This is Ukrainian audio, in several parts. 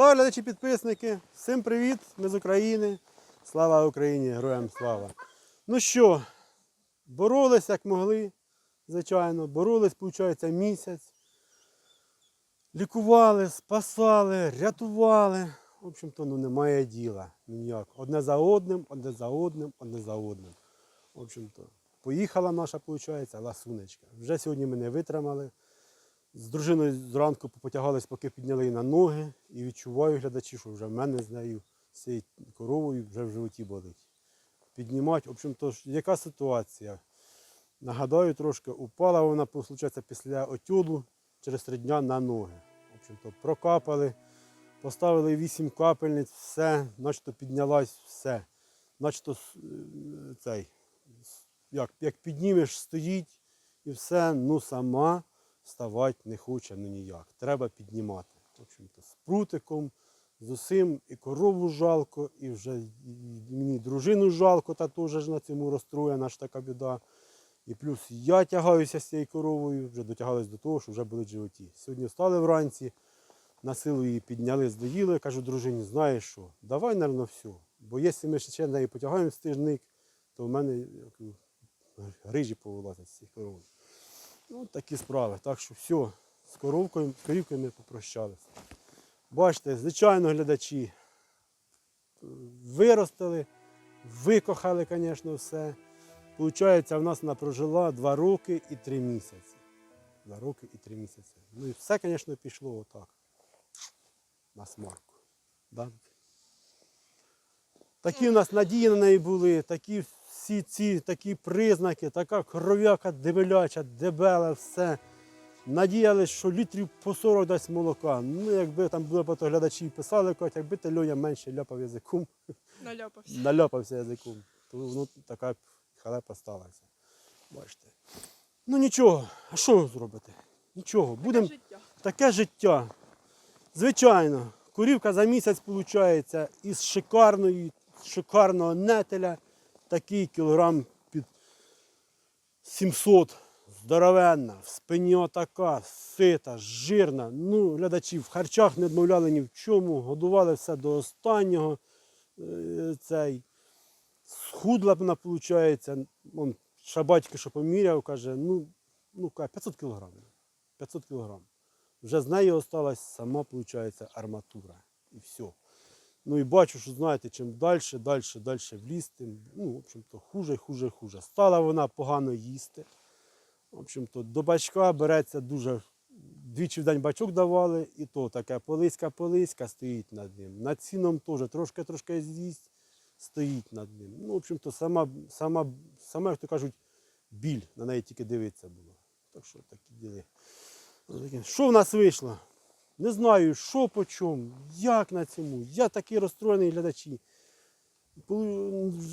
Та, глядачі підписники, всім привіт, ми з України. Слава Україні, героям слава. Ну що, боролись як могли, звичайно, боролись, виходить, місяць. Лікували, спасали, рятували. В общем-то, ну немає діла ніяк. Одне за одним, одне за одним, одне за одним. В общем-то, поїхала наша, виходить, ласунечка. Вже сьогодні ми не витримали. З дружиною зранку потягались, поки підняли її на ноги, і відчуваю глядачі, що вже в мене з нею, цією коровою вже в животі болить. Піднімати, в общем-то, яка ситуація? Нагадаю трошки, упала вона, виходить, після отюду через три дня на ноги. В общем-то, прокапали, поставили вісім капельниць, все, начебто піднялась, все. Начебто е, цей, як, як піднімеш, стоїть і все, ну сама вставати не хоче ну ніяк. Треба піднімати. В общем-то, з прутиком, з усім, і корову жалко, і вже і мені дружину жалко, та теж на цьому розстроєна ж така біда. І плюс я тягаюся з цією коровою, вже дотягалась до того, що вже в животі. Сьогодні встали вранці, на силу її підняли, здоїли. Кажу дружині, знаєш що, давай, мабуть, все. Бо якщо ми ще неї потягаємо стижник, то в мене грижі повилазять з цієї корови. Ну, такі справи. Так що все, з коровкою, з попрощалися. Бачите, звичайно, глядачі виростили, викохали, звісно, все. Получається, в нас вона прожила 2 роки і 3 місяці. 2 роки і 3 місяці. Ну і все, звісно, пішло отак. На смарку. Да? Такі в нас надії на неї були, такі всі ці такі признаки, така кров'яка дебеляча, дебела, все. Надіялись, що літрів по 40 дасть молока. Ну, якби там були б то глядачі і писали, кажуть, якби ти Льоня менше ляпав язиком, Наляпався. наляпався язиком, то ну, така халепа сталася. Бачите. Ну нічого, а що зробити? Нічого, будемо життя. таке життя. Звичайно, курівка за місяць виходить із шикарної, шикарного нетеля, такий кілограм під 700, здоровенна, в спині така, сита, жирна. Ну, глядачі в харчах не відмовляли ні в чому, годували все до останнього. Е, Цей. Схудла вона, виходить, он, шабатьки, що поміряв, каже, ну, ну каже, 500 кілограмів. 500 кілограм. Вже з нею осталась сама, виходить, арматура. І все. Ну і бачу, що знаєте, чим далі, далі, далі в ліс, тим, ну, в общем-то, хуже, хуже, хуже. Стала вона погано їсти. В общем-то, до бачка береться дуже. Двічі в день бачок давали, і то таке полиська-полиська стоїть над ним. Над сіном теж трошки-трошки з'їсть, стоїть над ним. Ну, в общем-то, сама, сама, сама, як то кажуть, біль на неї тільки дивитися було. Так що такі діли. Що в нас вийшло? Не знаю, що по чому, як на цьому. Я такий розстроєний глядачі.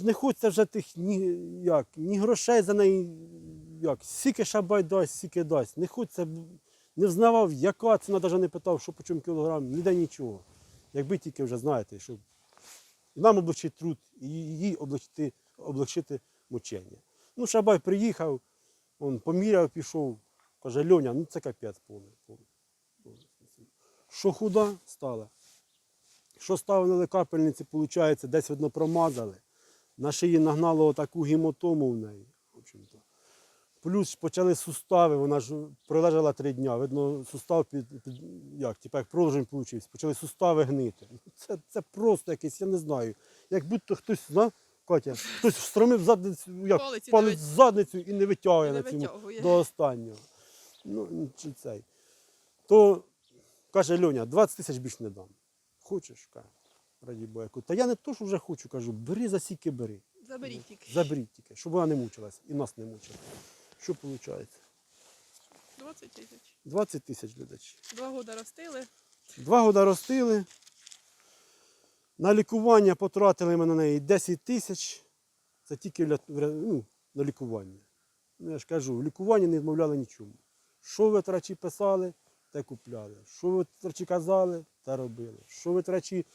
Не хочеться вже тих ні, як, ні грошей за неї, як, сіки шабай дасть, сіки дасть. Не хочеться, не взнавав, яка ціна, навіть не питав, що по чому кілограм, ніде нічого. Якби тільки вже знаєте, щоб і нам облегчити труд, і їй облегчити, облегчити мучення. Ну, Шабай приїхав, он поміряв, пішов, каже, Льоня, ну це капець повний. повний. Що худа стала? Що ставили капельниці, виходить, десь видно промазали. На шиї нагнало таку гематому в неї. В общем-то. Плюс почали сустави, вона ж пролежала три дні. Видно, сустав під, під як, типу, як пролежень получився. Почали сустави гнити. Це, це просто якесь, я не знаю. Як будто хтось, зна, Катя, хтось встромив задницю, як Палець палець в задницю і не витягує Не на цьому до останнього. Ну, чи цей. То каже Льоня, 20 тисяч більше не дам. Хочеш? каже, раді кажу, Та я не то, що вже хочу, кажу, бери за сіки бери. Заберіть тільки. Заберіть тільки, щоб вона не мучилась і нас не мучила. Що виходить? 20 тисяч. 20 тисяч глядачів. Два роки ростили. Два роки ростили. На лікування потратили ми на неї 10 тисяч. Це тільки ну, на лікування. Ну, я ж кажу, в лікуванні не відмовляли нічому. Що витрачі писали, те купляли. Що ви витрачі казали, те робили. Що витрачі,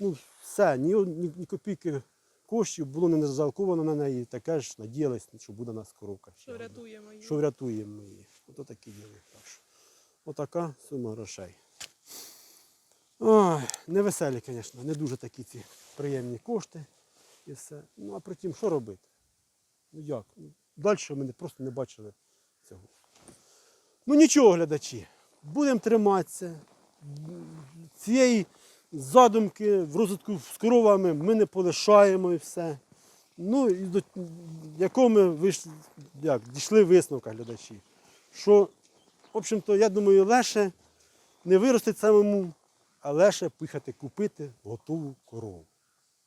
ну все, ні, ні, ні копійки коштів було не зазалковано на неї. Таке ж надіялись, що буде нас коровка. Що врятуємо її. що врятуємо її. Ото такі діли. Отака сума грошей. Ой, невеселі, звісно, не дуже такі ці приємні кошти і все. Ну а потім що робити? Ну як? Ну, Далі ми просто не бачили цього. Ну нічого, глядачі, будемо триматися. Цієї задумки в розвитку з коровами ми не полишаємо і все. Ну і до якого ми виш... як, дійшли висновка глядачі. Що, в общем-то, я думаю, легше не виростить самому, а легше поїхати купити готову корову.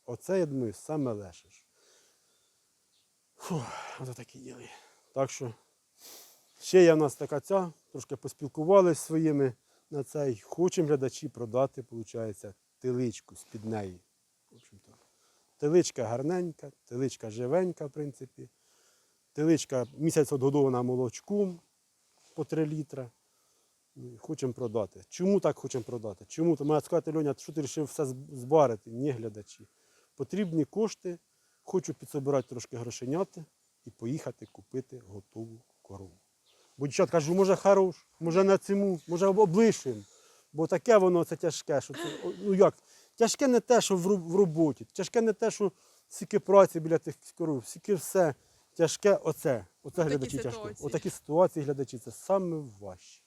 Оце, я думаю, саме легше. Фух, ось такі діли. Так що ще є в нас така ця, трошки поспілкувалися своїми на цей. Хочемо глядачі продати, виходить, теличку з-під неї. В. Теличка гарненька, теличка живенька, в принципі. Теличка місяць відгодована молочком по 3 літра. Ну, Хочемо продати. Чому так хочемо продати? Чому? То має сказати, Льоня, що ти вирішив все збарити? Ні, глядачі. Потрібні кошти, хочу підсобирати трошки грошеняти і поїхати купити готову корову. Бо дівчат кажу, може хорош, може на цьому, може облишимо. Бо таке воно це тяжке. Що це, ну як? Тяжке не те, що в, роботі, тяжке не те, що стільки праці біля тих коров, стільки все. Тяжке оце. Оце Отакі глядачі тяжко. Отакі ситуації глядачі це саме важче.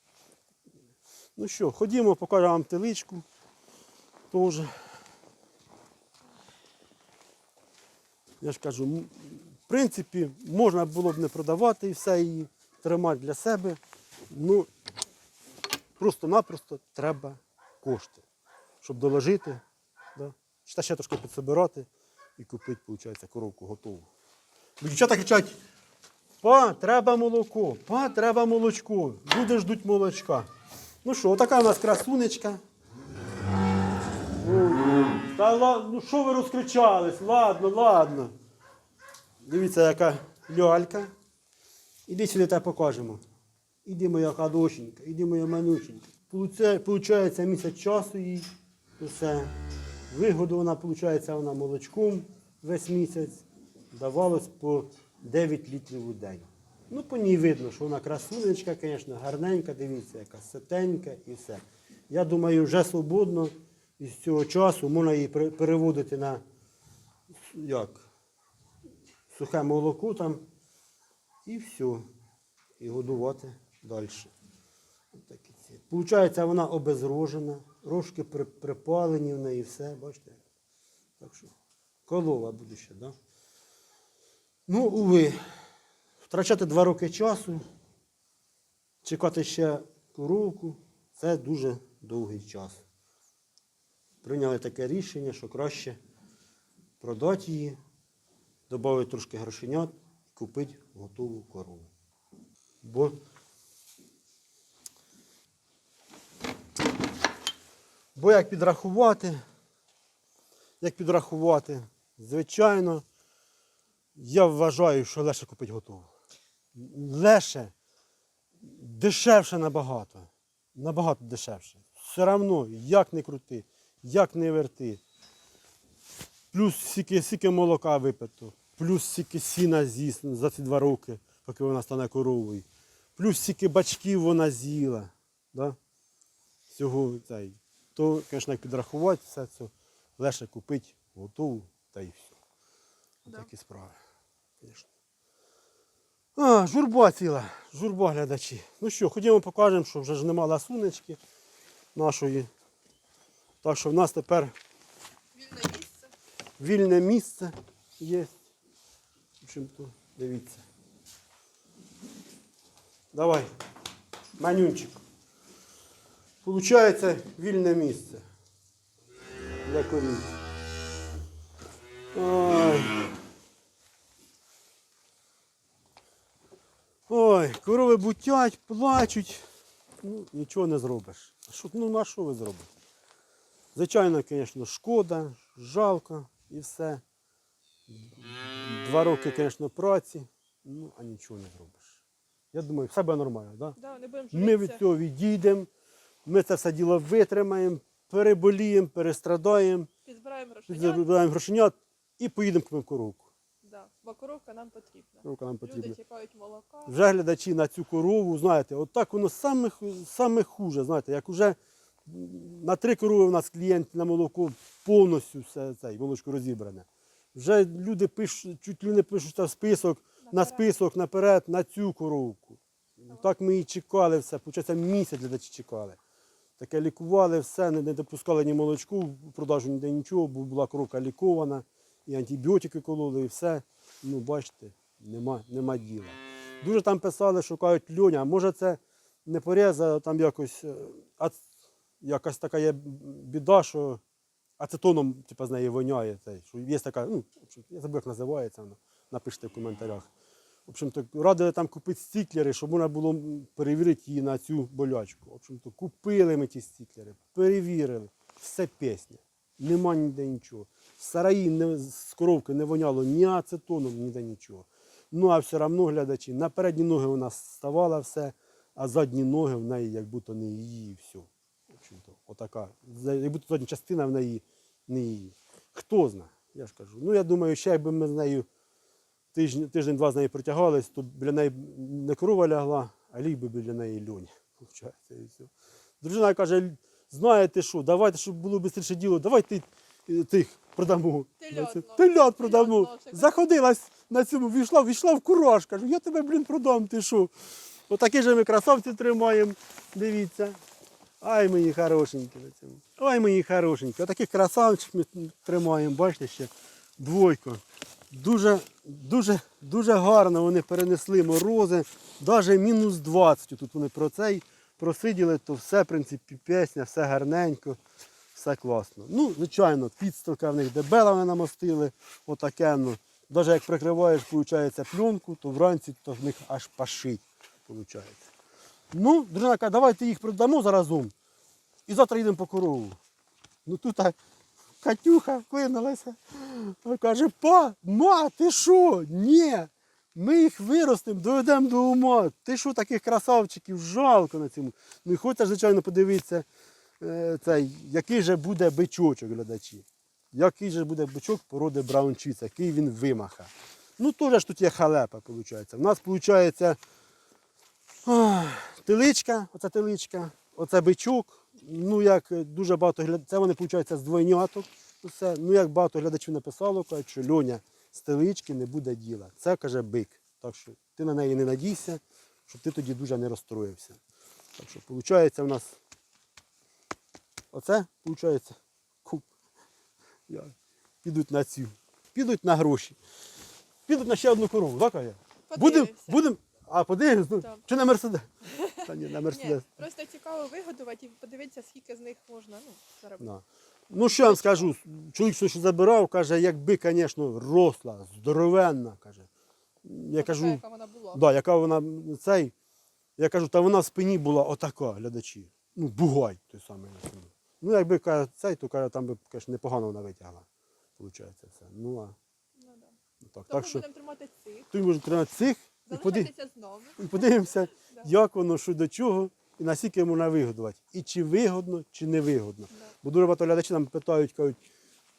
Ну що, ходімо, покажу вам теличку. Теж. Я ж кажу, в принципі, можна було б не продавати і все її тримати для себе. Ну, просто-напросто треба кошти, щоб доложити, да? та ще трошки підсобирати і купити, виходить, коровку готову. Бо дівчата кричать, па, треба молоко, па, треба молочко. Люди ждуть молочка. Ну що, отака у нас красунечка. Та ладно, ну що ви розкричались? Ладно, ладно. Дивіться, яка лялька. Іди сюди та покажемо. Іди моя хорошенька, іди моя манюченька. Получається місяць часу їй. Усе. Вигодована, виходить, вона молочком весь місяць. Давалось по 9 літрів у день. Ну, по ній видно, що вона красунечка, звісно, гарненька, дивіться, яка ситенька і все. Я думаю, вже свободно із цього часу можна її переводити на як, сухе молоко там і все. І годувати далі. Получається, вона обезрожена, рожки припалені в неї, все, бачите. Так що, колова буде ще? Да? Ну, уви, втрачати два роки часу, чекати ще коровку, це дуже довгий час. Прийняли таке рішення, що краще продати її, додати трошки грошенят і купити готову корову. Бо Бо як підрахувати, як підрахувати, звичайно, я вважаю, що легше купити готову. Легше, дешевше набагато. Набагато дешевше. Все одно, як не крути, як не верти. Плюс стільки молока випито, плюс стільки сіна з'їсть за ці два роки, поки вона стане коровою. Плюс стільки бачків вона з'їла. Да? Всього цей. То, звісно, як підрахувати все це, легше купити готову та і все. Да. Такі справи. Звісно. А, журба ціла, журба глядачі. Ну що, ходімо покажемо, що вже ж нема ласунечки нашої. Так що в нас тепер Вільне місце. вільне місце є. В общем-то, дивіться. Давай, манюнчик. Получається вільне місце для корів. Ой. Ой, корови бутять, плачуть. Ну, нічого не зробиш. Що, ну, на що ви зробите? Звичайно, звісно, шкода, жалко і все. Два роки, звісно, праці, ну, а нічого не зробиш. Я думаю, все буде нормально? Да? Да, не будемо Ми від журитися. цього відійдемо, ми це все діло витримаємо, переболіємо, перестрадаємо, Підзбираємо грошенят. забираємо грошенят і поїдемо купимо коровку. Да. Бо коровка нам потрібна. Коровка нам потрібна. Люди чекають молока. Вже глядачі на цю корову, знаєте, от так воно саме, ху- саме хуже, знаєте, як вже на три корови у нас клієнт на молоко повністю все цей, молочко розібране. Вже люди пишуть, чуть ли не пишуть там список, на список наперед на цю коровку. Так ми і чекали все, получається місяць глядачі чекали. Таке лікували все, не, не допускали ні молочку в продажу, ніде нічого, бо була коровка лікована, і антибіотики кололи, і все. Ну, бачите, нема, нема діла. Дуже там писали, шукають льоня, може це не пореза, там якось, е, а якась така є біда, що ацетоном типу, з неї воняє. Цей, що є така, ну, я забув, як називається вона, напишіть в коментарях. В общем-то, радили там купити стіклери, щоб можна було перевірити її на цю болячку. В общем-то, купили ми ті стіклери, перевірили. Все пісня. Нема ніде нічого. В сараї не, з коровки не воняло ні ацетоном, ніде нічого. Ну, а все одно глядачі, на передні ноги нас ставала все, а задні ноги в неї як будто не її, і все. Общем-то, отака. За- Як будто частина в неї не її. Хто знає, я ж кажу. Ну, я думаю, ще якби ми з нею тиждень, тиждень-два з нею притягались, то біля неї не корова лягла, а ліг би біля неї все. Дружина каже, знаєте що, давайте, щоб було швидше діло, давайте тих продамо. Телят, продамо. Заходилась на цьому, війшла, війшла в кураж. Кажу, я тебе, блін, продам, ти що? Отакі ж ми красавці тримаємо, дивіться. Ай, мої хорошенькі. Ой, мої хорошенькі. Отаких красавчиків ми тримаємо, бачите ще, двойко. Дуже, дуже, дуже гарно вони перенесли морози. Навіть мінус 20 тут вони про цей просиділи, то все, в принципі, пісня, все гарненько, все класно. Ну, звичайно, підстилка в них дебела вони намостили, отаке. Ну. Навіть як прикриваєш, виходить, пленку, то вранці то в них аж пашить. Виходить. Ну, дружина каже, давайте їх продамо заразом. І завтра йдемо по корову. Ну тут Катюха вклинулася. Вона Каже, па, ма, ти що? Ні. Ми їх виростемо, доведемо до ума. Ти що таких красавчиків жалко на цьому. Ну і хочеш, звичайно, подивитися, е, цей, який же буде бичочок глядачі. Який же буде бичок породи браунчіца, який він вимаха. Ну, теж тут є халепа, виходить. У нас виходить теличка, оця теличка, оце бичок. Ну, як дуже багато глядачів, це вони, виходить, з двойняток. Усе. Ну, як багато глядачів написало, кажуть, що льоня з телички не буде діла. Це каже бик. Так що ти на неї не надійся, щоб ти тоді дуже не розстроївся. Так що, виходить, у нас оце, виходить, куп. Я. Підуть на цю. Підуть на гроші. Підуть на ще одну корову, так, Кая? Будем, Подивимося. будем, а подивимось, ну, Так. чи на Мерседес? Та ні, на Ні, просто цікаво вигодувати і подивитися, скільки з них можна ну, заробити. Да. Ну, що я вам скажу, чоловік, що ще забирав, каже, якби, звісно, росла, здоровенна, каже. Я Така, кажу, яка вона була. да, яка вона цей. Я кажу, та вона в спині була отака, глядачі. Ну, бугай той самий на спині. Ну, якби каже, цей, то каже, там би, конечно, непогано вона витягла. Получається все. Ну, а Ну, да. так, так Тому що будемо тримати цих, ти може тримати цих залишайтеся з нами. і подивимося, Да. як воно, що до чого, і наскільки можна вигодувати. І чи вигодно, чи не вигодно. Да. Бо дуже багато глядачів нам питають, кажуть,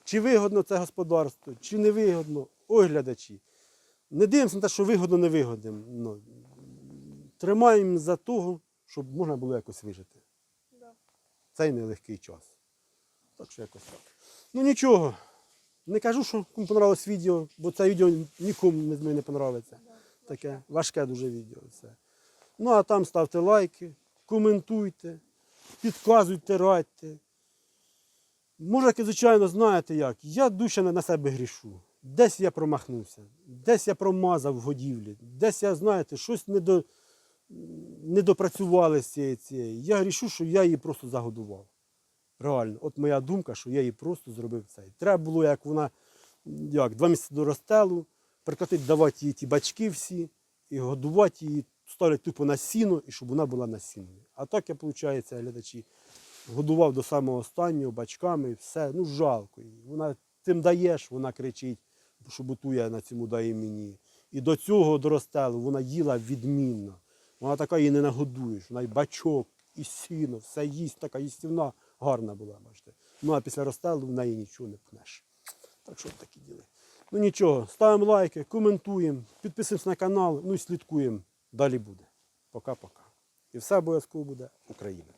чи вигодно це господарство, чи не вигодно. Ой, глядачі. Не дивимося на те, що вигодно, не вигодно. Ну, тримаємо за того, щоб можна було якось вижити. Да. Цей нелегкий час. Так що якось так. Ну нічого. Не кажу, що кому понравилось відео, бо це відео нікому з мене не понравиться. Таке важке дуже відео. Це. Ну а там ставте лайки, коментуйте, підказуйте, радьте. Може, звичайно, знаєте як, я дуже на себе грішу. Десь я промахнувся, десь я промазав в годівлі, десь я, знаєте, щось не, до, не допрацювали з цієї, цієї. Я грішу, що я її просто загодував. Реально, от моя думка, що я її просто зробив цей. Треба було, як вона як, два місяці до розстелу, прикатити, давати їй ті бачки всі і годувати її, ставити тупо на сіно, і щоб вона була на сіні. А так я, виходить, глядачі, годував до самого останнього бачками, і все. Ну, жалко її. Вона тим даєш, вона кричить, що бутує на цьому дає мені. І до цього до розстелу вона їла відмінно. Вона така її не нагодуєш. Вона й бачок, і сіно, все їсть, така їстівна, гарна була, бачите. Ну а після розстелу в неї нічого не пнеш. Так що такі діли. Ну нічого, ставимо лайки, коментуємо, підписуємося на канал, ну і слідкуємо. Далі буде. Пока-пока. І все обов'язково буде Україна.